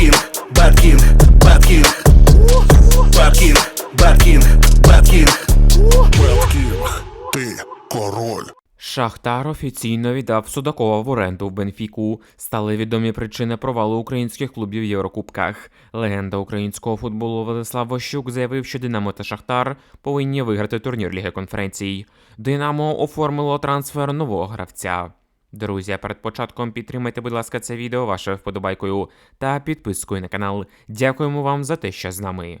Bad King, Bad King, Bad King. Беткін, ти король. Шахтар офіційно віддав Судакова в оренду в Бенфіку. Стали відомі причини провалу українських клубів в Єврокубках. Легенда українського футболу Владислав Ващук заявив, що Динамо та Шахтар повинні виграти турнір Ліги конференцій. Динамо оформило трансфер нового гравця. Друзі, перед початком підтримайте, будь ласка, це відео вашою вподобайкою та підпискою на канал. Дякуємо вам за те, що з нами.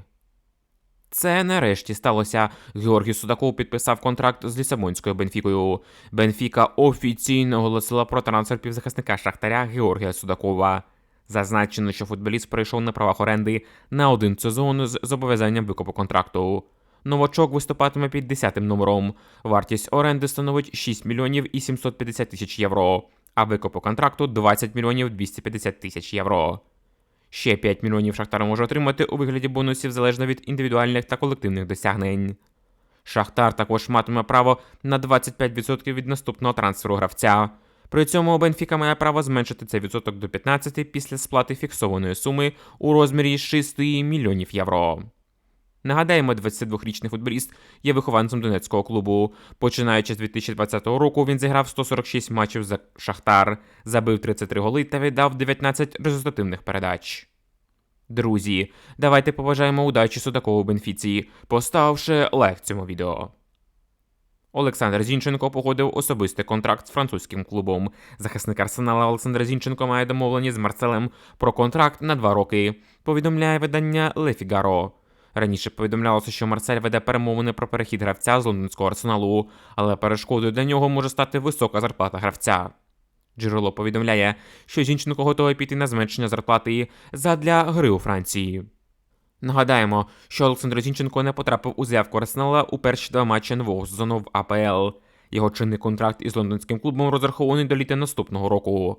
Це нарешті сталося. Георгій Судаков підписав контракт з Лісабонською Бенфікою. Бенфіка офіційно оголосила про трансфер півзахисника Шахтаря Георгія Судакова. Зазначено, що футболіст прийшов на правах оренди на один сезон з зобов'язанням викупу контракту. Новачок виступатиме під 10 номером. Вартість оренди становить 6 мільйонів і 750 тисяч євро, а викупу контракту 20 мільйонів 250 тисяч євро. Ще 5 мільйонів Шахтар може отримати у вигляді бонусів залежно від індивідуальних та колективних досягнень. Шахтар також матиме право на 25% від наступного трансферу гравця. При цьому Бенфіка має право зменшити цей відсоток до 15 після сплати фіксованої суми у розмірі 6 мільйонів євро. Нагадаємо, 22-річний футболіст є вихованцем донецького клубу. Починаючи з 2020 року, він зіграв 146 матчів за Шахтар, забив 33 голи та віддав 19 результативних передач. Друзі, давайте побажаємо удачі Судакову Бенфіці, поставивши лайк цьому відео. Олександр Зінченко погодив особистий контракт з французьким клубом. Захисник Арсенала Олександр Зінченко має домовлені з Марселем про контракт на два роки. Повідомляє видання Figaro. Раніше повідомлялося, що Марсель веде перемовини про перехід гравця з лондонського арсеналу, але перешкодою для нього може стати висока зарплата гравця. Джерело повідомляє, що Зінченко готовий піти на зменшення зарплати задля гри у Франції. Нагадаємо, що Олександр Зінченко не потрапив у заявку Арсенала у перші два матчі нового сезону в АПЛ. Його чинний контракт із лондонським клубом розрахований до літа наступного року.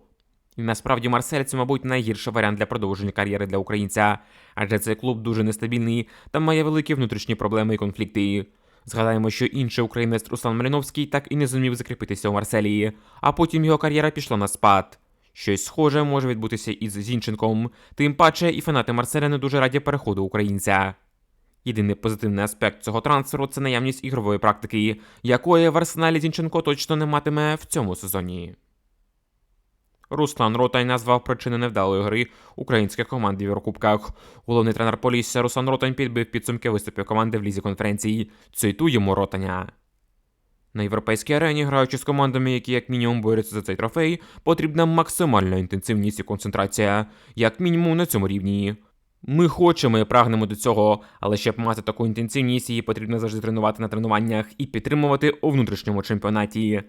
Насправді Марсель це, мабуть, найгірший варіант для продовження кар'єри для українця, адже цей клуб дуже нестабільний та має великі внутрішні проблеми і конфлікти. Згадаємо, що інший українець Руслан Маліновський так і не зумів закріпитися у Марселії, а потім його кар'єра пішла на спад. Щось схоже може відбутися із Зінченком, тим паче і фанати Марселя не дуже раді переходу українця. Єдиний позитивний аспект цього трансферу це наявність ігрової практики, якої в арсеналі Зінченко точно не матиме в цьому сезоні. Руслан Ротай назвав причини невдалої гри українських команд в Єврокубках. Головний тренер Полісся Руслан Ротань підбив підсумки виступів команди в лізі конференції. Цитуємо Ротаня. На європейській арені, граючи з командами, які як мінімум борються за цей трофей, потрібна максимальна інтенсивність і концентрація, як мінімум на цьому рівні. Ми хочемо і прагнемо до цього, але щоб мати таку інтенсивність, її потрібно завжди тренувати на тренуваннях і підтримувати у внутрішньому чемпіонаті.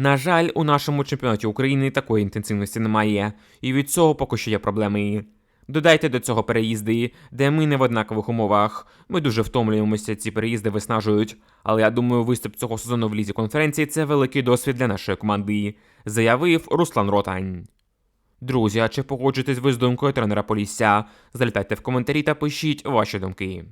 На жаль, у нашому чемпіонаті України такої інтенсивності немає, і від цього поки що є проблеми. Додайте до цього переїзди, де ми не в однакових умовах. Ми дуже втомлюємося, ці переїзди виснажують. Але я думаю, виступ цього сезону в лізі конференції це великий досвід для нашої команди, заявив Руслан Ротань. Друзі, а чи погоджуєтесь ви з думкою тренера Полісся? Залітайте в коментарі та пишіть ваші думки.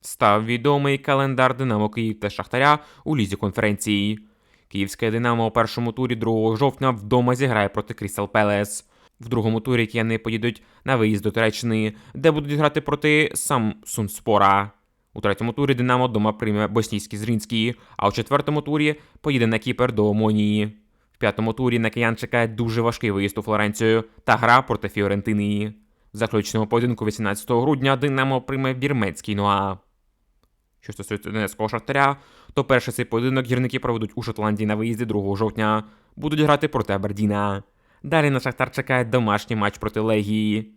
Став відомий календар Динамо Київ та Шахтаря у лізі конференції. Київське Динамо у першому турі 2 жовтня вдома зіграє проти Крістал Пелес. В другому турі кияни поїдуть на виїзд до Туреччини, де будуть грати проти сам Сунспора. У третьому турі Динамо вдома прийме боснійський Зрінський, а у четвертому турі поїде на Кіпер до Омонії. В п'ятому турі на киян чекає дуже важкий виїзд у Флоренцію та гра проти Фіорентини. В заключному поєдинку 18 грудня Динамо прийме вірменський Ноа. Що стосується Донецького шахтаря, то перший цей поєдинок гірники проведуть у Шотландії на виїзді 2 жовтня, будуть грати проти Абердіна. Далі на Шахтар чекає домашній матч проти Легії.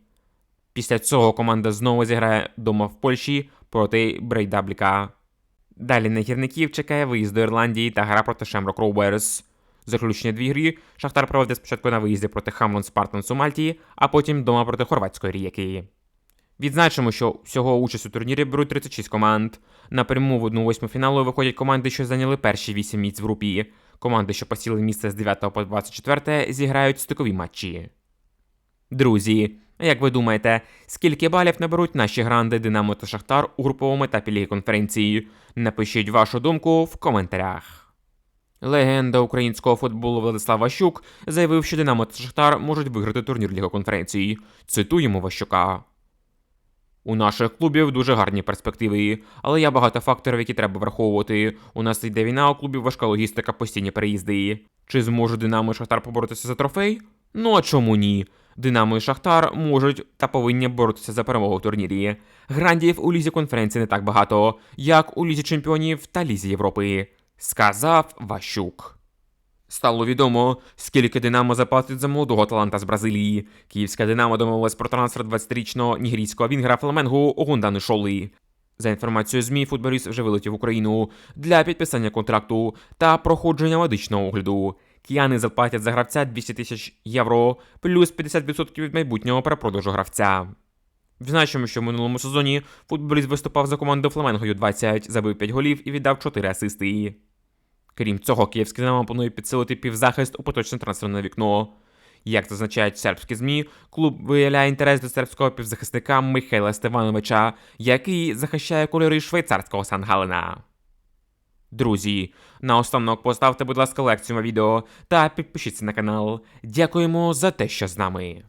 Після цього команда знову зіграє дома в Польщі проти Брейдабліка. Далі на гірників чекає виїзд до Ірландії та гра проти Шемрок Роуберс. Заключні дві грі Шахтар проведе спочатку на виїзді проти Хамлон Спартанс у Мальті, а потім дома проти хорватської рієки. Відзначимо, що всього участь у турнірі беруть 36 команд. Напряму в 1-8 фіналу виходять команди, що зайняли перші 8 місць в групі. Команди, що посіли місце з 9 по 24, зіграють стикові матчі. Друзі, як ви думаєте, скільки балів наберуть наші гранди Динамо та Шахтар у груповому етапі Ліги конференції? Напишіть вашу думку в коментарях. Легенда українського футболу Владислав Ващук заявив, що Динамо та Шахтар можуть виграти турнір Ліги конференції. Цитуємо Ващука. У наших клубів дуже гарні перспективи, але є багато факторів, які треба враховувати. У нас йде війна, у клубів важка логістика, постійні переїзди. Чи зможе Динамо і Шахтар поборотися за трофей? Ну а чому ні? Динамо і Шахтар можуть та повинні боротися за перемогу в турнірі. Грандів у лізі конференції не так багато, як у лізі чемпіонів та лізі Європи, сказав Ващук. Стало відомо, скільки Динамо заплатить за молодого таланта з Бразилії. Київська Динамо домовилась про трансфер 20-річного нігерійського вінгера Фламенгу Огундани Шоли. За інформацією ЗМІ, футболіст вже вилетів в Україну для підписання контракту та проходження медичного огляду. Кияни заплатять за гравця 200 тисяч євро плюс 50% від майбутнього перепродажу гравця. Відзначимо, що в минулому сезоні футболіст виступав за команду Фламенго Ю-20, забив 5 голів і віддав 4 асисти. Крім цього, київський Динамо планує підсилити півзахист у поточне трансферне вікно. Як зазначають сербські ЗМІ, клуб виявляє інтерес до сербського півзахисника Михайла Стевановича, який захищає кольори швейцарського Сан-Галена. Друзі, наостанок поставте, будь ласка, лекцію на відео та підпишіться на канал. Дякуємо за те, що з нами.